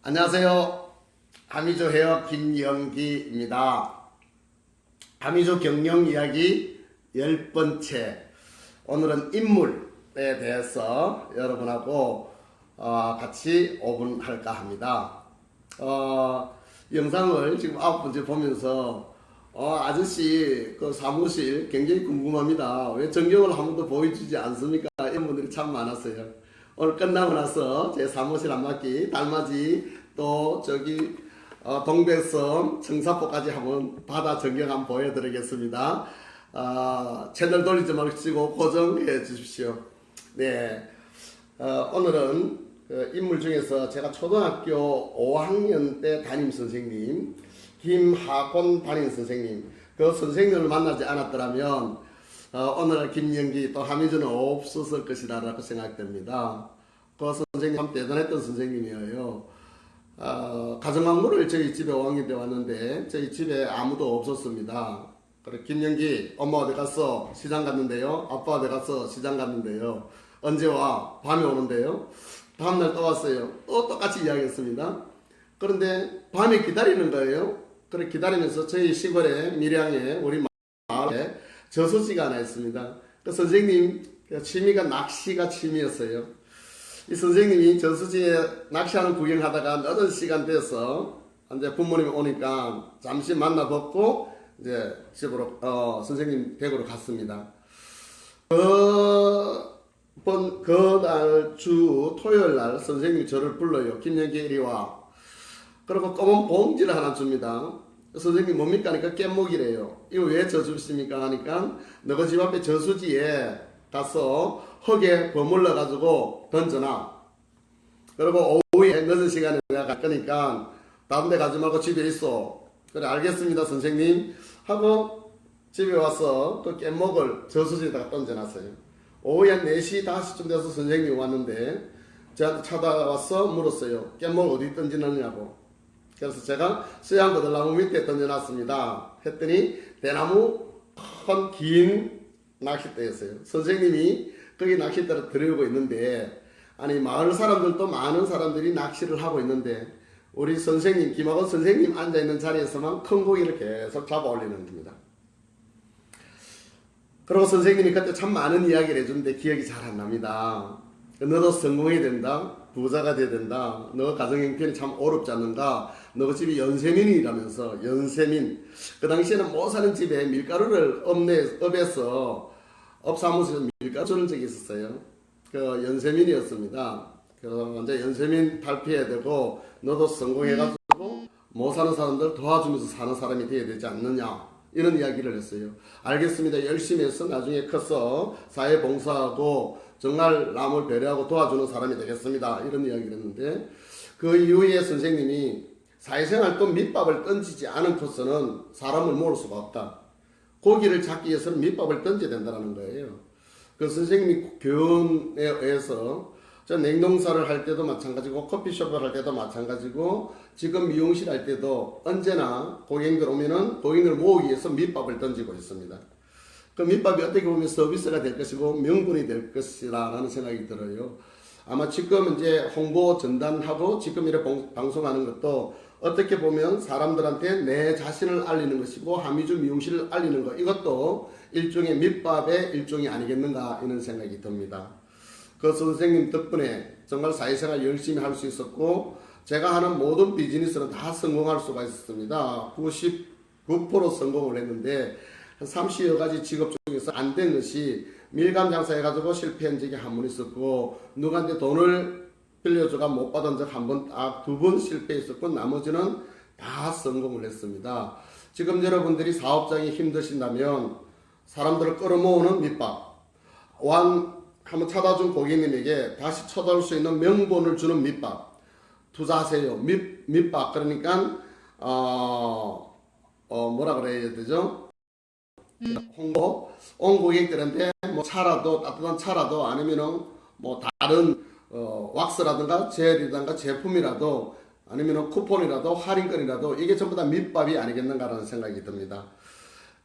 안녕하세요. 아미조 헤어 김영기입니다. 아미조 경영 이야기 열 번째. 오늘은 인물에 대해서 여러분하고 어, 같이 5분 할까 합니다. 어, 영상을 지금 아홉 번째 보면서 어, 아저씨 그 사무실 굉장히 궁금합니다. 왜 전경을 한 번도 보여주지 않습니까? 이런 분들이 참 많았어요. 오늘 끝나고 나서 제 사무실 한 바퀴 달맞이 또 저기 어, 동백섬 청사포까지 한번 바다 전경 한번 보여드리겠습니다. 어, 채널 돌리지 마시고 고정해 주십시오. 네, 어, 오늘은 그 인물 중에서 제가 초등학교 5학년 때 담임 선생님 김하곤 담임 선생님 그 선생님을 만나지 않았더라면 어, 오늘 김영기 또 하미준은 없었을 것이라고 생각됩니다. 그 선생님 참 대단했던 선생님이에요. 어, 가정학무를 저희 집에 5학년 때 왔는데 저희 집에 아무도 없었습니다. 그래 김영기 엄마 어디 갔어? 시장 갔는데요. 아빠 어디 갔어? 시장 갔는데요. 언제 와? 밤에 오는데요. 다음날 또 왔어요. 또 똑같이 이야기했습니다. 그런데 밤에 기다리는 거예요. 그래 기다리면서 저희 시골에 밀양에 우리 저수지가 하나 있습니다. 그 선생님 그 취미가 낚시가 취미였어요. 이 선생님이 저수지에 낚시하는 구경하다가 늦은 시간 돼서 이제 부모님이 오니까 잠시 만나 뵙고 이제 집으로 어, 선생님 댁으로 갔습니다. 그번 그날 주 토요일 날 선생님이 저를 불러요. 김영기 이리 와. 그리고 검은 봉지를 하나 줍니다. 선생님 뭡니까 하니까 깻목이래요. 이거 왜 져주십니까 하니까 너가 집 앞에 저수지에 가서 흙에 버물러 가지고 던져놔. 그리고 오후에 늦은 시간에 내가 갈 거니까 다른 데 가지 말고 집에 있어. 그래 알겠습니다 선생님 하고 집에 와서 그 깻목을 저수지에다가 던져놨어요. 오후 한 4시 5시쯤 돼서 선생님이 왔는데 저한테 찾아와서 물었어요. 깻목 어디 던지느냐고. 그래서 제가 수양고들 나무 밑에 던져놨습니다. 했더니 대나무 큰 긴 낚싯대였어요. 선생님이 거기 낚싯대를 들고 있는데 아니 마을 사람들도 많은 사람들이 낚시를 하고 있는데 우리 선생님 김학원 선생님 앉아 있는 자리에서만 큰 고기를 계속 잡아 올리는 겁니다. 그리고 선생님이 그때 참 많은 이야기를 해주는데 기억이 잘 안 납니다. 너도 성공해야 된다. 부자가 돼야 된다. 너 가정 형편이 참 어렵지 않는가. 너 집이 연세민이라면서 연세민. 그 당시에는 못 사는 집에 밀가루를 업내 업에서 업사무소에서 밀가루 주는 적이 있었어요. 그 연세민이었습니다. 그래서 이제 연세민 탈피해야 되고 너도 성공해가지고 못 사는 사람들 도와주면서 사는 사람이 돼야 되지 않느냐. 이런 이야기를 했어요. 알겠습니다. 열심히 해서 나중에 커서 사회 봉사하고 정말 남을 배려하고 도와주는 사람이 되겠습니다. 이런 이야기를 했는데 그 이후에 선생님이 사회생활 또 밑밥을 던지지 않고서는 사람을 모을 수가 없다. 고기를 잡기 위해서는 밑밥을 던져야 된다는 거예요. 그 선생님이 교훈에 의해서 저 냉동사를 할 때도 마찬가지고 커피숍을 할 때도 마찬가지고 지금 미용실 할 때도 언제나 고객들 오면은 고객들 모으기 위해서 밑밥을 던지고 있습니다. 그 밑밥이 어떻게 보면 서비스가 될 것이고 명분이 될 것이라는 생각이 들어요. 아마 지금 이제 홍보 전단하고 지금 이렇게 봉- 방송하는 것도 어떻게 보면 사람들한테 내 자신을 알리는 것이고 하미주 미용실을 알리는 것 이것도 일종의 밑밥의 일종이 아니겠는가 이런 생각이 듭니다. 그 선생님 덕분에 정말 사회생활 열심히 할 수 있었고 제가 하는 모든 비즈니스는 다 성공할 수가 있었습니다. 99% 성공을 했는데 한 30여 가지 직업 중에서 안 된 것이 밀감 장사해가지고 실패한 적이 한 번 있었고 누구한테 돈을 빌려줘가 못 받은 적 한 번, 딱두번 실패했었고 나머지는 다 성공을 했습니다. 지금 여러분들이 사업장이 힘드신다면 사람들을 끌어모으는 밑밥, 왕 한번 찾아준 고객님에게 다시 쳐다올 수 있는 명분을 주는 밑밥 투자하세요. 밑, 밑밥 그러니까 어, 어 뭐라 그래야 되죠? 홍보 온 고객들한테 뭐 차라도 따뜻한 차라도 아니면은 뭐 다른 어, 왁스라든가 젤이라든가 제품이라도 아니면은 쿠폰이라도 할인권이라도 이게 전부 다 밑밥이 아니겠는가라는 생각이 듭니다.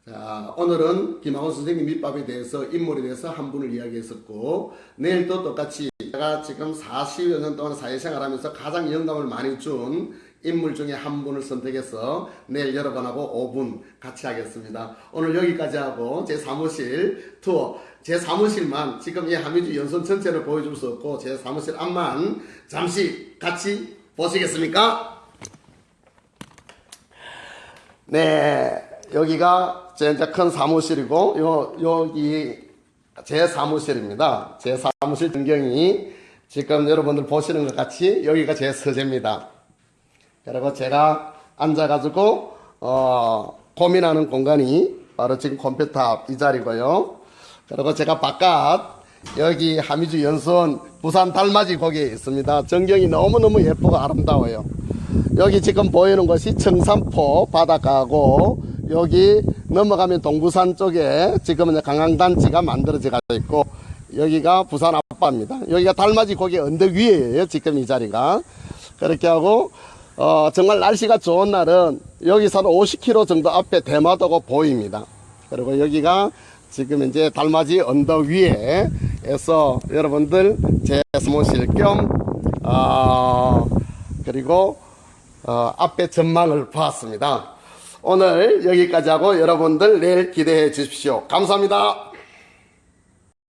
자, 오늘은 김학원 선생님 밑밥에 대해서 인물에 대해서 한 분을 이야기했었고 내일도 똑같이 제가 지금 40여 년 동안 사회생활하면서 가장 영감을 많이 준 인물 중에 한 분을 선택해서 내일 여러분하고 5분 같이 하겠습니다. 오늘 여기까지 하고 제 사무실 투어 제 사무실만 지금 이 하미주 연선 전체를 보여줄 수 없고 제 사무실 앞만 잠시 같이 보시겠습니까? 네, 여기가 제 이제 큰 사무실이고, 요, 여기 제 사무실입니다. 제 사무실 전경이 지금 여러분들 보시는 것 같이 여기가 제 서재입니다. 그리고 제가 앉아가지고, 어, 고민하는 공간이 바로 지금 컴퓨터 앞이 자리고요. 그리고 제가 바깥 여기 하미주 연수원 부산 달맞이 거기에 있습니다. 전경이 너무너무 예쁘고 아름다워요. 여기 지금 보이는 것이 청산포 바닷가고 여기 넘어가면 동부산 쪽에 지금은 관광단지가 만들어져 있고 여기가 부산 앞바입니다. 여기가 달맞이 거기 언덕 위에요. 지금 이 자리가 그렇게 하고 어, 정말 날씨가 좋은 날은 여기서는 50km 정도 앞에 대마도가 보입니다. 그리고 여기가 지금 이제 달맞이 언덕 위에에서 여러분들 제 사무실 겸 어, 그리고 어, 앞에 전망을 보았습니다. 오늘 여기까지 하고 여러분들 내일 기대해 주십시오. 감사합니다.